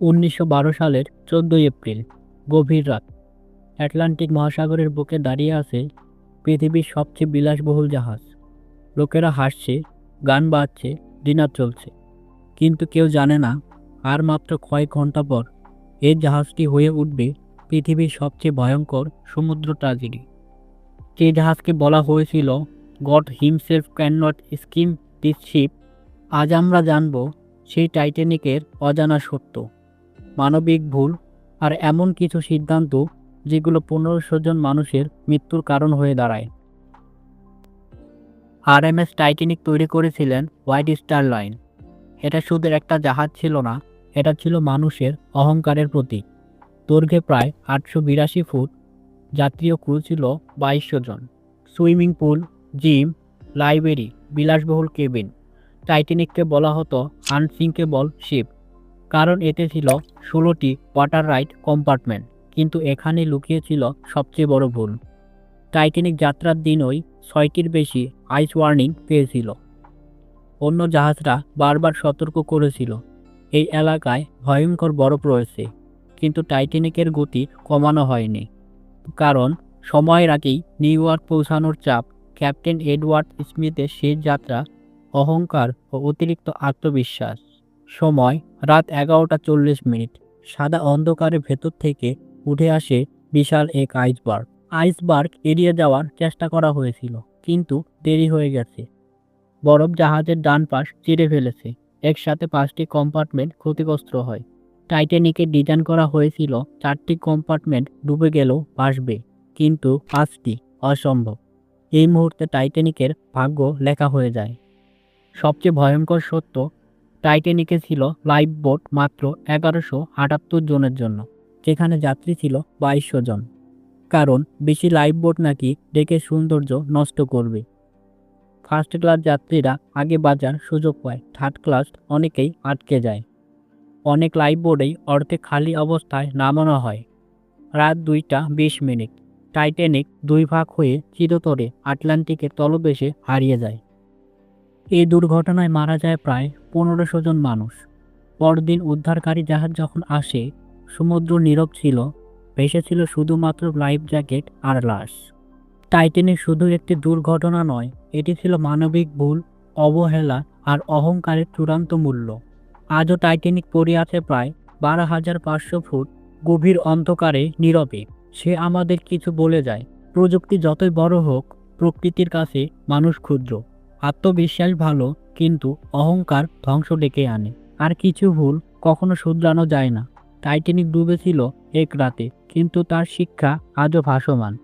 উনিশশো বারো সালের চোদ্দোই এপ্রিল, গভীর রাত। অ্যাটলান্টিক মহাসাগরের বুকে দাঁড়িয়ে আছে পৃথিবীর সবচেয়ে বিলাসবহুল জাহাজ। লোকেরা হাসছে, গান বাজছে, ডিনার চলছে। কিন্তু কেউ জানে না, আর মাত্র কয়েক ঘণ্টা পর এই জাহাজটি হয়ে উঠবে পৃথিবীর সবচেয়ে ভয়ঙ্কর সমুদ্র ট্রাজেডি। যে জাহাজকে বলা হয়েছিল গড হিমসেলফ ক্যান নট স্কিম দিস শিপ আজ আমরা জানব সেই টাইটানিকের অজানা সত্য, মানবিক ভুল আর এমন কিছু সিদ্ধান্ত যেগুলো পনেরোশো জন মানুষের মৃত্যুর কারণ হয়ে দাঁড়ায়। আর এম এস টাইটানিক তৈরি করেছিলেন হোয়াইট স্টার লাইন। এটা শুধু একটা জাহাজ ছিল না, এটা ছিল মানুষের অহংকারের প্রতীক। দৈর্ঘ্যে প্রায় আটশো বিরাশি ফুট, যাত্রীয় ক্রু ছিল বাইশশো জন। সুইমিং পুল, জিম, লাইব্রেরি, বিলাসবহুল কেবিন। টাইটানিককে বলা হতো আনসিঙ্কেবল শিপ, কারণ এতে ছিল ষোলোটি ওয়াটার রাইড কম্পার্টমেন্ট, কিন্তু এখানে লুকিয়েছিল সবচেয়ে বড় ভুল। টাইটানিক যাত্রার দিনই ছয়টির বেশি আইস ওয়ার্নিং পেয়েছিল। অন্য জাহাজরা বারবার সতর্ক করেছিল, এই এলাকায় ভয়ঙ্কর বরফ রয়েছে, কিন্তু টাইটানিকের গতি কমানো হয়নি। কারণ সময়ের আগেই নিউ ইয়র্ক পৌঁছানোর চাপ ক্যাপ্টেন এডওয়ার্ড স্মিথের শেষ যাত্রা অহংকার ও অতিরিক্ত আত্মবিশ্বাস। সময়, রাত এগারোটা চল্লিশ মিনিট। সাদা অন্ধকারের ভেতর থেকে উঠে আসে বিশাল এক আইসবার্গ। আইসবার্গ এড়িয়ে যাওয়ার চেষ্টা করা হয়েছিল, কিন্তু দেরি হয়ে গেছে। বরফ জাহাজের ডান পাশ চিরে ফেলেছে। একসাথে পাঁচটি কম্পার্টমেন্ট ক্ষতিগ্রস্ত হয়। টাইটানিকে ডিজাইন করা হয়েছিল, চারটি কম্পার্টমেন্ট ডুবে গেলেও ভাসবে কিন্তু পাঁচটি অসম্ভব। এই মুহূর্তে টাইটানিকের ভাগ্য লেখা হয়ে যায়। সবচেয়ে ভয়ঙ্কর সত্য, টাইটানিকে ছিল লাইফ বোট মাত্র এগারোশো আটাত্তর জনের জন্য, যেখানে যাত্রী ছিল বাইশশো জন। কারণ, বেশি লাইফ বোট নাকি ডেকে সৌন্দর্য নষ্ট করবে। ফার্স্ট ক্লাস যাত্রীরা আগে বাজার সুযোগ পায়, থার্ড ক্লাস অনেকেই আটকে যায়। অনেক লাইফ বোর্ডেই অর্ধেক খালি অবস্থায় নামানো হয়। রাত দুইটা বিশ মিনিট, টাইটানিক দুই ভাগ হয়ে চিরতরে আটলান্টিকের তলবেশে হারিয়ে যায়। এই দুর্ঘটনায় মারা যায় প্রায় পনেরোশো জন মানুষ। পরদিন উদ্ধারকারী জাহাজ যখন আসে, সমুদ্র নীরব ছিল ভেসেছিল শুধুমাত্র লাইফ জ্যাকেট আর লাশ। টাইটানিক শুধু একটি দুর্ঘটনা নয়, এটি ছিল মানবিক ভুল, অবহেলা আর অহংকারের চূড়ান্ত মূল্য। আজও টাইটানিক পড়ে আছে প্রায় বারো হাজার পাঁচশো ফুট, গভীর অন্ধকারে, নীরবে। সে আমাদের কিছু বলে যায়, প্রযুক্তি যতই বড় হোক, প্রকৃতির কাছে মানুষ ক্ষুদ্র। আত্মবিশ্বাস ভালো, কিন্তু অহংকার ধ্বংস ডেকে আনে। আর কিছু ভুল কখনো শুধরানো যায় না। টাইটানিক ডুবেছিল এক রাতে, কিন্তু তার শিক্ষা আজও ভাসমান।